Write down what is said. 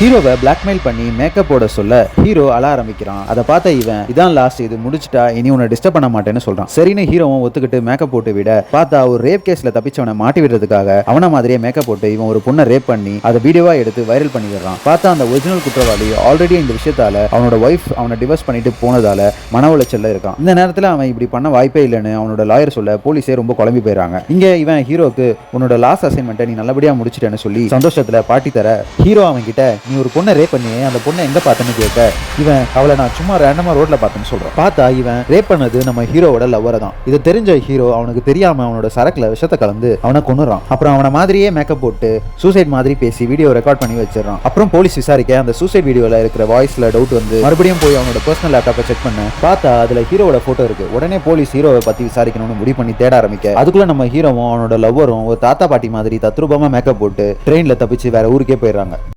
ஹீரோவை பிளாக்மெயில் பண்ணி மேக்கப் போட சொல்ல ஹீரோ அழ ஆரம்பிக்கிறான். அதை பார்த்த இவன் இதான் லாஸ்ட் இது முடிச்சுட்டா இனி உன்னை டிஸ்டர்ப் பண்ண மாட்டேன்னு சொல்றான். சரின்னு ஹீரோவும் ஒத்துக்கிட்டு மேக்கப் போட்டு விட பார்த்தா ஒரு ரேப் கேஸ்ல தப்பிச்சவனை மாட்டி விடுறதுக்காக அவன மாதிரியே மேக்கப் போட்டு இவன் ஒரு பொண்ணை ரேப் பண்ணி அதை வீடியோவா எடுத்து வைரல் பண்ணிடுறான் பார்த்தா அந்த ஒரிஜினல் குற்றவாளி ஆல்ரெடி இந்த விஷயத்தால அவனோட ஒய்ஃப் அவனை டிவோர்ஸ் பண்ணிட்டு போனதால மன உளைச்சல்ல இருக்கான். இந்த நேரத்தில் அவன் இப்படி பண்ண வாய்ப்பே இல்லைன்னு அவனோட லாயர் சொல்ல போலீஸே ரொம்ப குழம்பி போயிடுறாங்க இங்க இவன் ஹீரோக்கு உன்னோட லாஸ்ட் அசைன்மெண்ட்டை நீ நல்லபடியா முடிச்சிட்டேன்னு சொல்லி சந்தோஷத்துல பாட்டி தர ஹீரோ அவன் கிட்ட நீ ஒரு பொண்ணை ரேப் பண்ணி அந்த பொண்ணை எங்க பார்த்தேன்னு கேட்க இவன் அவளை நான் சும்மா ரேண்டமா ரோட்ல பார்த்தேன்னு சொல்றான். பார்த்தா இவன் ரேப் பண்ணது நம்ம ஹீரோவோட லவ்வரை தான். இது தெரிஞ்ச ஹீரோ அவனுக்கு தெரியாம அவனோட சரக்குல விஷத்தை கலந்து அவனை கொண்டுறான் அப்புறம் அவனை மாதிரியே மேக்கப் போட்டு சூசைட் மாதிரி பேசி வீடியோ ரெக்கார்ட் பண்ணி வச்சிடறான். அப்புறம் போலீஸ் விசாரிக்க அந்த சூசைட் வீடியோல இருக்கிற வாய்ஸ்ல டவுட் வந்து மறுபடியும் போய் அவனோட பர்சனல் லேப்டாப்பை செக் பண்ண. பார்த்தா அதுல ஹீரோவோட போட்டோ இருக்கு. உடனே போலீஸ் ஹீரோவை பத்தி விசாரிக்கணும்னு முடிவு பண்ணி தேட ஆரம்பிக்க. அதுக்குள்ள நம்ம ஹீரோவும் அவனோட லவ்வரும் ஒரு தாத்தா பாட்டி மாதிரி தத்ரூபமா மேக்கப் போட்டு ட்ரெயின்ல தப்பிச்சு வேற ஊருக்கே போயிடுறாங்க.